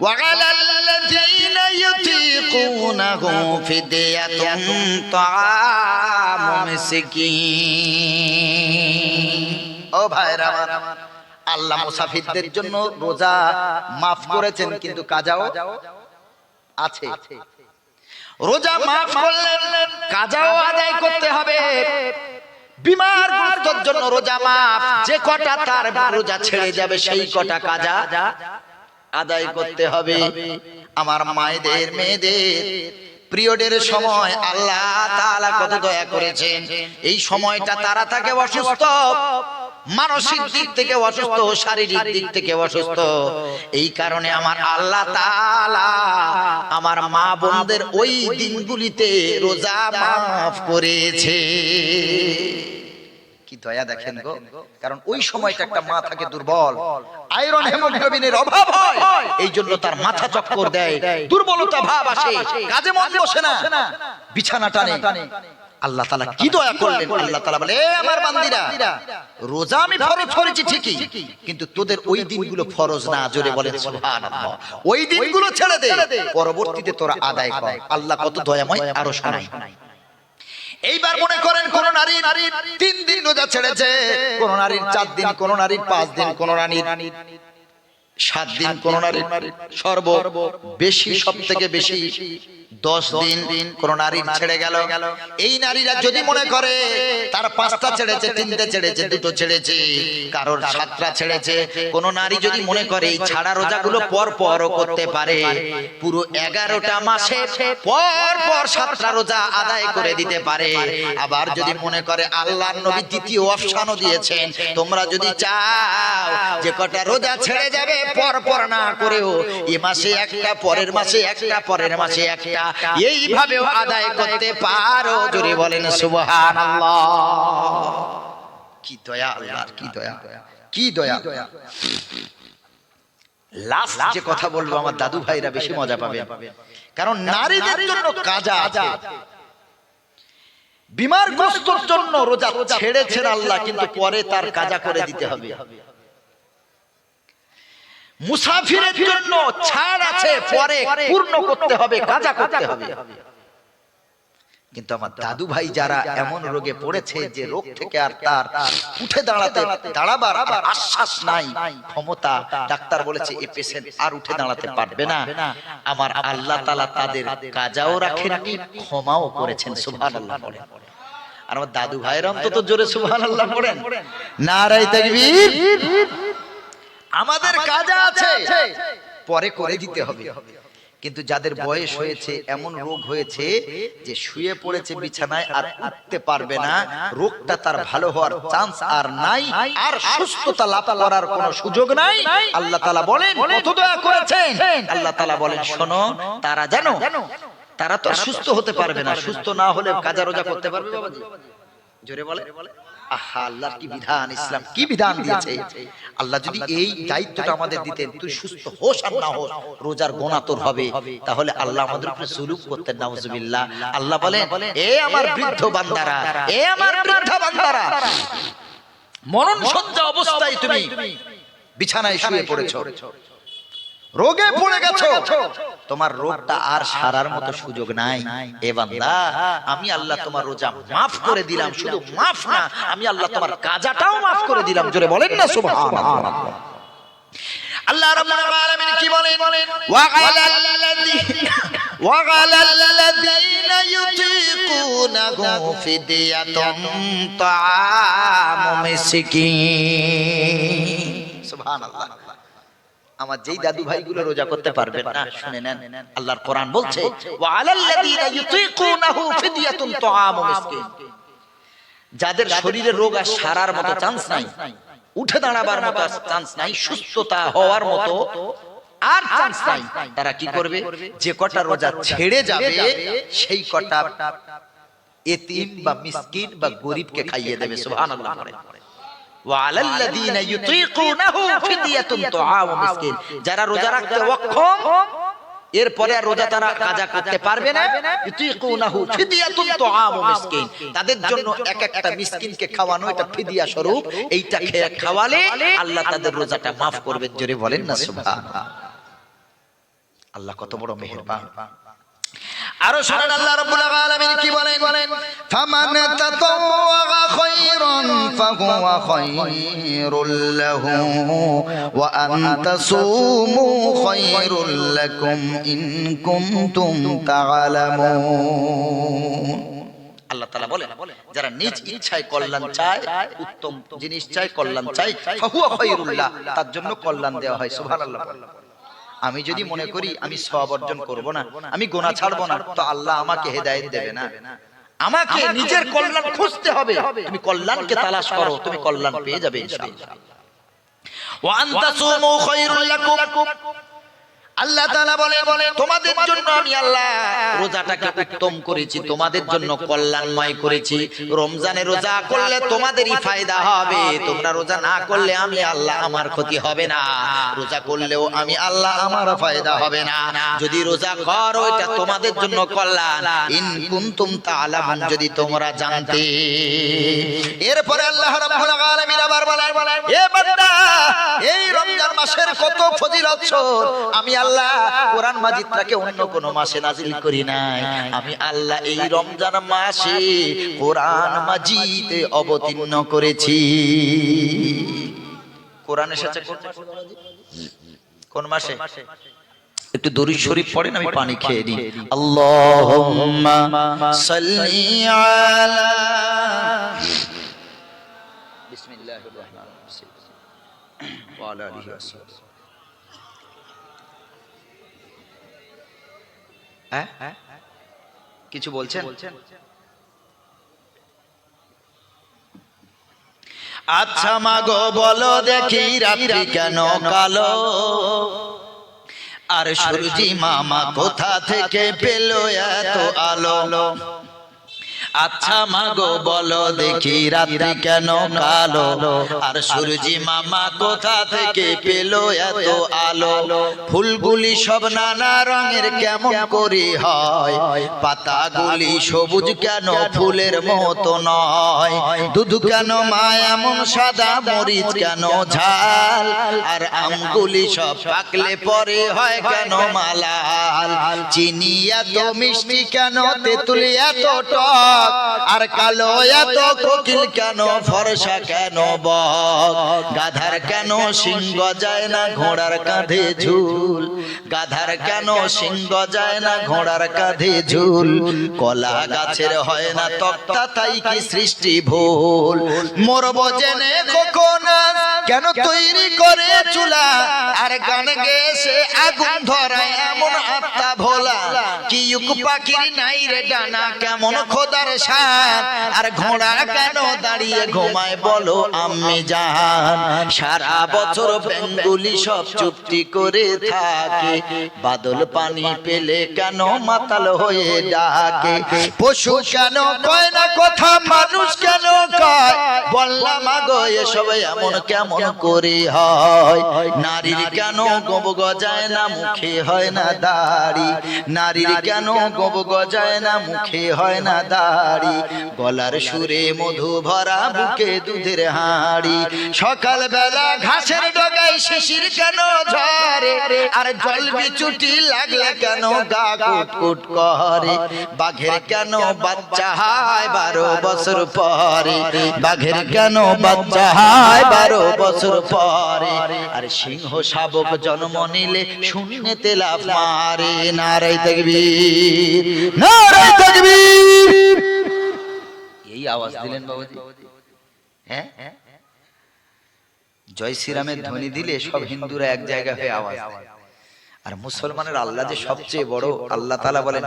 وعلى الذين يطيقونه فدية طعام مسكين ও ভাইরা আমার আল্লাহ মুসাফিরদের জন্য রোজা মাফ করেছেন কিন্তু কাজাও আছে রোজা মাফ করলেন কাজাও আদায় করতে হবে বিমার গ্রস্তর জন্য রোজা মাফ যে কটা তার রোজা ছেড়ে যাবে সেই কটা কাজা আদায় করতে হবে। আমার মায়েদের মেয়েদের পিরিয়ডের সময় আল্লাহ তাআলা কত দয়া করেছেন। এই সময়টা তারা থাকে অসুস্থ। মানসিক দিক থেকে অসুস্থ শারীরিক দিক থেকে অসুস্থ। এই কারণে আমার আল্লাহ তাআলা আমার মা বোনদের ওই দিনগুলিতে রোজা মাফ করেছে। কি দয়া দেখেন গো? কারণ ওই সময়টা একটা মা থাকে দুর্বল। আয়রন হেমোগ্লোবিনের অভাব হয়। এই জন্য তার মাথা চক্কর দেয়। দুর্বলতা ভাব আসে। কাজে মন বসে না। বিছানা টানে। আল্লাহ তাআলা কি দয়া করলেন? আল্লাহ তাআলা বলে আমার বান্দিরা রোজা আমি ফরজ করেছি ঠিকই কিন্তু তোদের ওই দিনগুলো ফরজ না জোরে বলে ওই দিনগুলো ছেড়ে দে। পরবর্তীতে তোরা আদায় কর। আল্লাহ কত দয়াময় আরও শোনাই এইবার মনে করেন কোন নারী নারী তিন দিন রোজা ছেড়েছে, কোন নারীর চার দিন, কোন নারীর পাঁচ দিন, কোন নারীর সাত দিন, কোন নারীর সর্ব বেশি সব থেকে বেশি দশ দিন কোন নারীর ছেড়ে গেল। এই নারীরা যদি মনে করে, তার পাঁচটা ছেড়েছে, তিনটে ছেড়েছে, দুটো ছেড়েছে, কারোর সাতটা ছেড়েছে, কোন নারী যদি মনে করে, এই ছাড়া রোজাগুলো পর পর করতে পারে, পুরো এগারোটা মাসে পর পর সাতটা রোজা আদায় করে দিতে পারে। আবার যদি মনে করে, আল্লাহ নবী দ্বিতীয় অপশনও দিয়েছেন, তোমরা যদি চাও যে কটা রোজা ছেড়ে যাবে, পর পর না করেও, এ মাসে একটা, পরের মাসে একটা, পরের মাসে একটা এইভাবেও আদায় করতে পারো জোরে বলেন সুবহানাল্লাহ। কি দয়া আল্লাহর কি দয়া কি দয়া। লাস্ট যে কথা বলব আমার দাদু ভাইরা বেশি মজা পাবে। কারণ নারীদের জন্য কাজা জন্য রোজা ছেড়েছেন আল্লাহ কিন্তু পরে তার কাজা করে দিতে হবে। মুসাফিরের জন্য ছাড় আছে পরে পূর্ণ করতে হবে কাজা করতে হবে। কিন্তু আমার দাদু ভাই যারা এমন রোগে পড়েছে যে রোগ থেকে আর তার উঠে দাঁড়াতে দাঁড়াবার আবার আশ্বাস নাই ক্ষমতা ডাক্তার বলেছে এই পেশেন্ট আর উঠে দাঁড়াতে পারবে না। আমার আল্লাহ তালা তাদের কাজাও রাখেননি ক্ষমাও করেছেন সুবহানাল্লাহ বলেন। আর আমার দাদু ভাইয়ের অন্তত জোরে সুবহানাল্লাহ পড়েন নারাই তাকবীর। আমাদের কাজা আছে। পরে করে দিতে হবে। কিন্তু যাদের বয়স হয়েছে এমন রোগ হয়েছে যে শুয়ে পড়েছে বিছানায় আর উঠতে পারবে না। রোগটা তার ভালো হওয়ার চান্স আর নাই। আর সুস্থতা লাভ করার কোনো সুযোগ নাই। আল্লাহ তালা বলেন কত দয়া করেছেন। আল্লাহ তালা বলেন শোনো তারা জানো তারা তো সুস্থ হতে পারবে না। সুস্থ না হলে কাজা রোজা করতে পারবে বাবাজি। জোরে বলে। আহা আল্লাহর কি বিধান ইসলাম? কি বিধান দিয়েছে? আল্লাহ যদি এই দায়িত্বটা আমাদের দিতেন তুই সুস্থ হোস আর না হোস রোজার গোনা তোর হবে। তাহলে আল্লাহ আমাদের উপরে সুলুক করতেন নাউজুবিল্লাহ। আল্লাহ বলেন এ আমার বৃদ্ধ বান্দারা এ আমার বৃদ্ধ বান্দারা মরণ সজ্জা অবস্থায় তুমি বিছানায় শুয়ে পড়েছো। রোগে পড়ে গেছো। তোমার রোগটা আর সারার মতো সুযোগ নাই। এ বান্দা আমি আল্লাহ তোমার রোজা মাফ করে দিলাম শুধু মাফ না আমি আল্লাহ তোমার কাজাটাও মাফ করে দিলাম জোরে বলেন না সুবহানাল্লাহ। আল্লাহ রাব্বুল আলামিন কি বলেন? সুবহানাল্লাহ। আমার যেই দাদু ভাইগুলো রোজা করতে পারবেন না শুনে নেন। আল্লাহর কোরআন বলছে যাদের শরীরে রোগ আর সারার মতো চান্স নাই উঠে দাঁড়াবার মতো চান্স নাই সুস্থতা হওয়ার মতো আর চান্স নাই। তারা কি করবে? যে কটা রোজা ছেড়ে যাবে সেই কটা এতিম বা মিসকিন বা গরিবকে খাইয়ে দেবে সুবহানাল্লাহ যারা রোজা রাখতে অক্ষম এরপরে আর রোজা তারা কাজা করতে পারবে না। তাদের জন্য এক একটা মিসকিনকে খাওয়ানো এটা ফিদিয়া স্বরূপ। এইটা খেয়ে খাওয়ালে আল্লাহ তাদের রোজাটা মাফ করবেন জোরে বলেন না আল্লাহ কত বড় মেহেরবান। আরও শোনেন আল্লাহ রাব্বুল আলামিন কি বলেন? বলেন ফামান তাতাওয়া খায়রান ফাহুয়া খায়রুল লাহু ওয়া আনতাসুমু খায়রুল লাকুম ইন কুনতুম তাআলামুন। আল্লাহ তাআলা বলেন যারা নিজ ইচ্ছায় কল্যাণ চায় উত্তম জিনিস চায় কল্যাণ চায় ফাহুয়া খায়রুল্লাহ তার জন্য কল্যাণ দেওয়া হয় সুবহানাল্লাহ। আমি যদি মনে করি আমি সব অর্জন করব না আমি গোনা ছাড়বো না তো আল্লাহ আমাকে হেদায়ত দেবে না। আমাকে নিজের কল্যাণ খুঁজতে হবে। তুমি কল্যাণকে তালাশ করো তুমি কল্যাণ পেয়ে যাবে ইনশাআল্লাহ। ওয়া আনতাসুমু খায়রুল লাকুম। আল্লাহ তাআলা বলে তোমাদের জন্য আমি আল্লাহ রোজাটাকে উত্তম করেছি তোমাদের জন্য কল্যাণময় করেছি। রমজানে রোজা করলে তোমাদেরই হবে তোমরা রোজা না করলে আমি আল্লাহ আমার ক্ষতি হবে না রোজা করলেও আমি আল্লাহ আমার হবে না। যদি রোজা করো এটা তোমাদের জন্য কল্যাণ। ইন কুনতুম তাআলামুন যদি তোমরা জানতে এরপরে আল্লাহ রাব্বুল আলামিন আবার বলেন এ বান্দা এই রমজান মাসের কত ফজিলত আমি আল্লাহ কোরআন মাজিদটাকে অন্য কোন মাসে নাজিল করি নাই। আমি আল্লাহ এই রমজান মাসে কোরআন মাজিদ অবতীর্ণ করেছি। কোরআন এসেছে কোন মাসে? কোন মাসে? একটু দরুদ শরীফ পড়েন আমি পানি খেয়ে নিই। আল্লাহুম্মা সাল্লি আলা বিসমিল্লাহির রহমানির রহিম। ওয়া আলা আলিহি ওয়া সাহবিহি। হ্যাঁ? কিছু বলছেন? আচ্ছা মাগো, বলো দেখি রাত্রি কেন কালো? আর সূর্যি মামা কোথা থেকে পেল এত আলো? আচ্ছা মাগো, বলো দেখি রাত্রি কেন কালো? আর সূর্যি মামা কোথা থেকে পেল এত আলো? ফুলগুলি সব নানা রঙের কেমন করে হয়? পাতাগুলি সবুজ কেন ফুলের মতো নয়? দুধ কেন মা এমন সাদা, মরিচ কেন ঝাল? আর আমগুলি সব পাকলে পরে হয় কেন মালাল? চিনি এত মিষ্টি কেন? তেঁতুলি এত টক? আর কালো এত কোকিল কেন, ফরসা কেন বক? গাধার কেন সিংহ যায় না ঘোড়ার কাঁধে ঝুল? গাধার কেন সিংহ যায় না ঘোড়ার কাঁধে ঝুল? কলা গাছের হয় না তক্তা, তাই কি সৃষ্টি ভুল? মরব জেনে খোকনা কেন তৈরি করে চুলা? আর গান গেছে আগুন ধরায়, এমন আত্মা ভোলা। কি পাখির নাই রে ডানা, কেমন খোদার সার, আর ঘোড়া কেন দাঁড়িয়ে ঘুমায় বলো আমি জান সারা বছর বেঙ্গুলি সব চুপটি করে থাকে, বাদল পানি পেলে কেন মাতাল হয়ে ডাকে? পশু কেন কয় না কথা, মানুষ কেন কয়? বললাম, আগো, এসব এমন কেমন করে হয়? নারীর কেন গোব গজায় না, মুখে হয় না দাড়ি? নারীর কেন গোব গজায় না, মুখে হয় না দাড়ি? গলার সুরে মধু ভরা বুকে দুধের হাঁড়ি। সকাল বেলা ঘাসের ডগায় শিশির কেন ঝরে? আর জল বিচুটি লাগলে কেন গা কুট কুট করে? বাঘের কেন বাচ্চা হায় বারো বছর পরে? বাঘের কেন বাচ্চা হায় বারো বছর পরে? আর সিংহ শাবক জন্ম নিলে শূন্যতে লাভ মারে। নারাই তকবীর। নারাই তকবীর। আওয়াজ দিলেন বাবুজি? হ্যাঁ? জয় শ্রীরামের ধ্বনি দিলে সব হিন্দুরা এক জায়গায় হয়ে আওয়াজ আর মুসলমানের আল্লাহ যে সবচেয়ে বড়, আল্লাহ তাআলা বলেন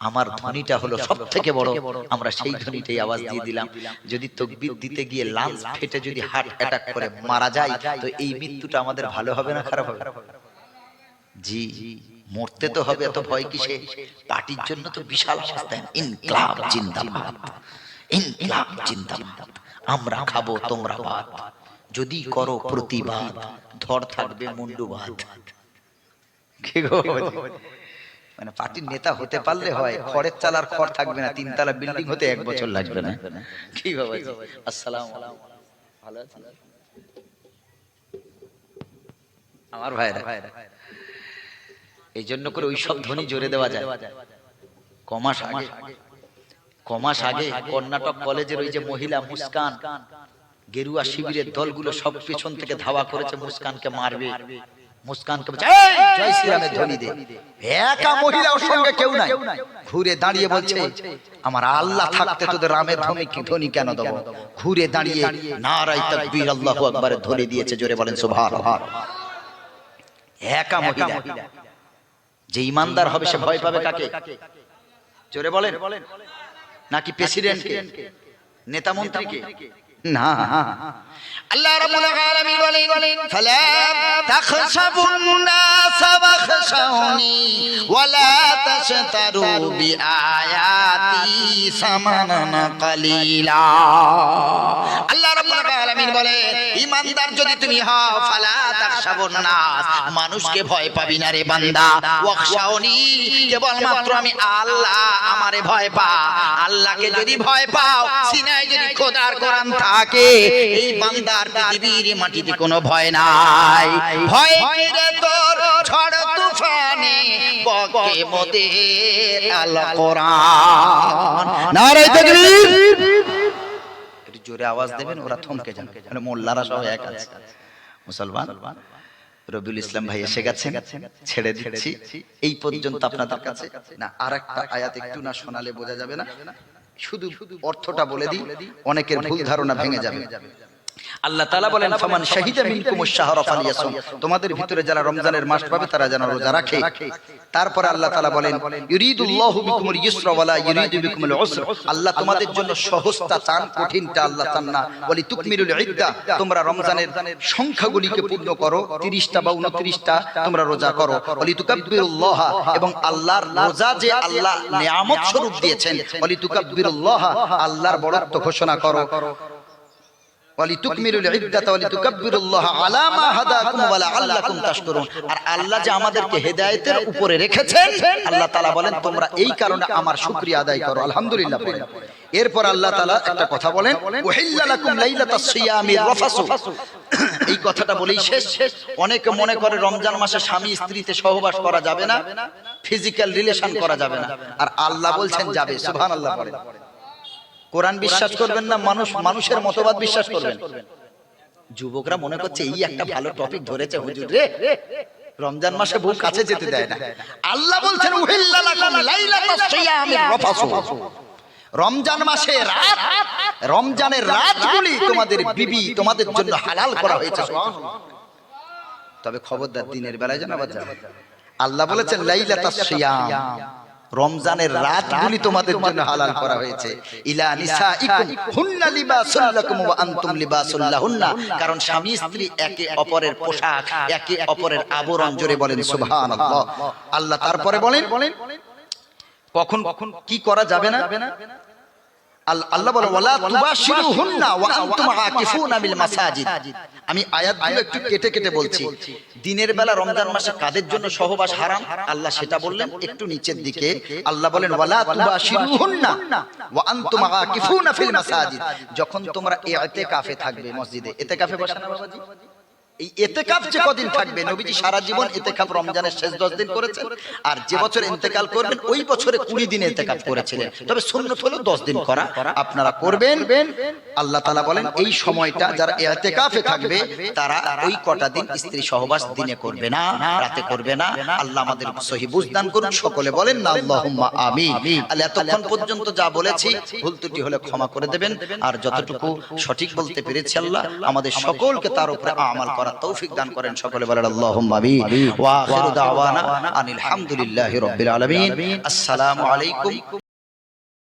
আমার ধ্বনিটা হলো সব থেকে বড়। আমরা সেই ধ্বনিটাই আওয়াজ দিয়ে দিলাম। যদি তকবির দিতে গিয়ে লাঞ্চ ফেটে যদি হার্ট অ্যাটাক করে মারা যায়, তো এই মৃত্যুটা আমাদের ভালো হবে না খারাপ হবে? জি। মরতে তো হবে, এত ভয় কিসে? পার্টির জন্য তো বিশাল ইনকলাব জিন্দাবাদ। ইনকলাব জিন্দাবাদ। আমরা খাব, তোমরা বাদ। যদি করো প্রতিবাদ, ধর থাকবে মুন্ডুবাদ। মানে পার্টির নেতা হতে পারলে হয়, খড়ের চালার খড় থাকবে না, তিনতলা বিল্ডিং হতে এক বছর লাগবে না। কি বাবা আসসালাম ভালো আছেন? আমার ভাইরা। এই জন্য করে ওই সব ধ্বনি জোরে দেওয়া যায়। কমাস আগে। কমাস আগে কর্ণাটক কলেজের ওই যে মহিলা মুস্কান, গেরুয়া শিবিরের দলগুলো সব পেছন থেকে ধাওয়া করেছে, মুস্কানকে মারবে। ঘুরে দাঁড়িয়ে বলছে, আমার আল্লাহ তোদের রামের কি ধ্বনি কেন ঘুরে দাঁড়িয়ে ধ্বনি দিয়েছে, জোরে বলেন একা মহিলা। যে ইমানদার হবে সে ভয় পাবে কাকে? চোরে বলেন। নাকি প্রেসিডেন্টকে? নেতা মন্ত্রীকে? না। আল্লাহ রাব্বুল আলামিন বলেন ফালা তাখশাবুন বিআয়াতি সামানান কালিলা। আল্লাহ রাব্বুল আলামিন বলে যদি তুমি হও, ফালা তাখশাবুন নাস, মানুষকে ভয় পাবি না রে বান্দা। ওয়াখশাউনি আমি আল্লাহ আমারে ভয় পা। আল্লাহকে যদি ভয় পাও, সিনায় যদি খোদার কোরআন থাকে, এই বান্দার পৃথিবীর মাটিতে কোনো ভয় নাই। ভয় রে তোর ঝড় বকে মোদের আল কোরআন? নারে তাকবীর। একটু জোরে আওয়াজ দেবেন ওরা থমকে যান। মানে মোল্লারা সব এক আছে। মুসলমান রবিউল ইসলাম ভাই এসে গেছেন ছেড়ে দিচ্ছি। এই পর্যন্ত আপনাদের কাছে। না আর একটা আয়াত একটু না শোনালে বোঝা যাবে না। শুধু অর্থটা বলে দিই অনেকের ভুল ধারণা ভেঙে যাবে। আল্লাহ তাআলা বলেন ফামান শাহিদা মিনকুম আশ-শাহরা ফালিয়াসুম। তোমাদের ভিতরে যারা রমজানের মাস পাবে তারা যেন রোজা রাখে। তারপর আল্লাহ তাআলা বলেন ইউরিদুল্লাহু বিকুমুল ইউসরা ওয়ালা ইউরিদু বিকুমুল উসর। আল্লাহ তোমাদের জন্য সহজতা চান কঠিনটা আল্লাহ চান না। বলি তুকমিলুল ইদ্দা তোমরা রমজানের সংখ্যাগুলিকে পূর্ণ করো 30টা বা 29টা তোমরা রোজা করো। বলি তুকাব্বিরুল্লাহ এবং আল্লাহর রোজা যে আল্লাহ নিয়ামত স্বরূপ দিয়েছেন বলি তুকাব্বিরুল্লাহ আল্লাহর বড়ত্ব ঘোষণা করো। এই এরপর আল্লাহ একটা কথা বলেন এই কথাটা বলেই শেষ। অনেকে মনে করে রমজান মাসে স্বামী স্ত্রীতে সহবাস করা যাবে না, ফিজিক্যাল রিলেশন করা যাবে না। আর আল্লাহ বলছেন, যাবে। সুবহানাল্লাহ বলেন। কোরআন বিশ্বাস করবেন না মানুষ মানুষের মতবাদ বিশ্বাস করবেন। যুবকরা মনে করছে এই একটা ভালো টপিক ধরেছে হুজুর রে। রমজান মাসে বউ কাছে যেতে দেয় না। আল্লাহ বলছেন রমজান মাসে রাত রমজানের রাতগুলি তোমাদের বিবি তোমাদের জন্য হালাল করা হয়েছে। তবে খবরদার দিনের বেলায় যাবে আল্লাহ বলেছেন লাইলাতাস সিয়াম। রমজানের রাতগুলি তোমাদের জন্য হালাল করা হয়েছে। ইলা নিসাইকুম হুন্না লিবাসুল লাকুম ওয়া আনতুম লিবাসুল লাহুন্না কারণ স্বামী স্ত্রী একে অপরের পোশাক একে অপরের আবরণ জোরে বলেন সুবহানাল্লাহ। আল্লাহ তারপরে বলেন কখন কখন কি করা যাবে না? আল্লাহ বলে ওয়ালা তুবাশিরুহুন্না ওয়া আনতুম আকিফুনা বিল মাসাজিদ। আমি আয়াতগুলো একটু কেটে কেটে বলছি। দিনের বেলা রমজান মাসে কাদের জন্য সহবাস হারাম? আল্লাহ সেটা বললেন একটু নিচের দিকে। আল্লাহ বলেন ওয়ালা তুবাশিরুহুন্না ওয়া আনতুম আকিফুনা ফিল মাসাজিদ। যখন তোমরা ইতিকাফে থাকবে মসজিদে। ইতিকাফে বসে না বাবাজি? এই এতেকাফ যে কদিন থাকবে, নবীজি সারা জীবন এতেকাফ রমজানের শেষ দশ দিন করেছেন। আর যে বছর ইন্তেকাল করবেন, ওই বছরে কুড়ি দিন এতেকাফ করেছিলেন। তবে সুন্নত হলো দশ দিন করা। আপনারা করবেন, আল্লাহ তালা বলেন, এই সময়টা যারা এতেকাফে থাকবে, তারা ওই কটা দিন স্ত্রী সহবাস দিনে করবে না, রাতে করবে না। আল্লাহ আমাদের সহি বুঝদান করুন, সকলে বলেন না আল্লাহ এতক্ষণ পর্যন্ত যা বলেছি, ভুল ত্রুটি হলে ক্ষমা করে দেবেন। আর যতটুকু সঠিক বলতে পেরেছি আল্লাহ, আমাদের সকলকে তার উপরে আমাল করার তৌফিক দান করেন সকলে বলেন আল্লাহুম্মা আমিন। ওয়া আখিরু দাওয়ানা আনিল হামদুলিল্লাহি রাব্বিল আলামিন। আসসালামু আলাইকুম।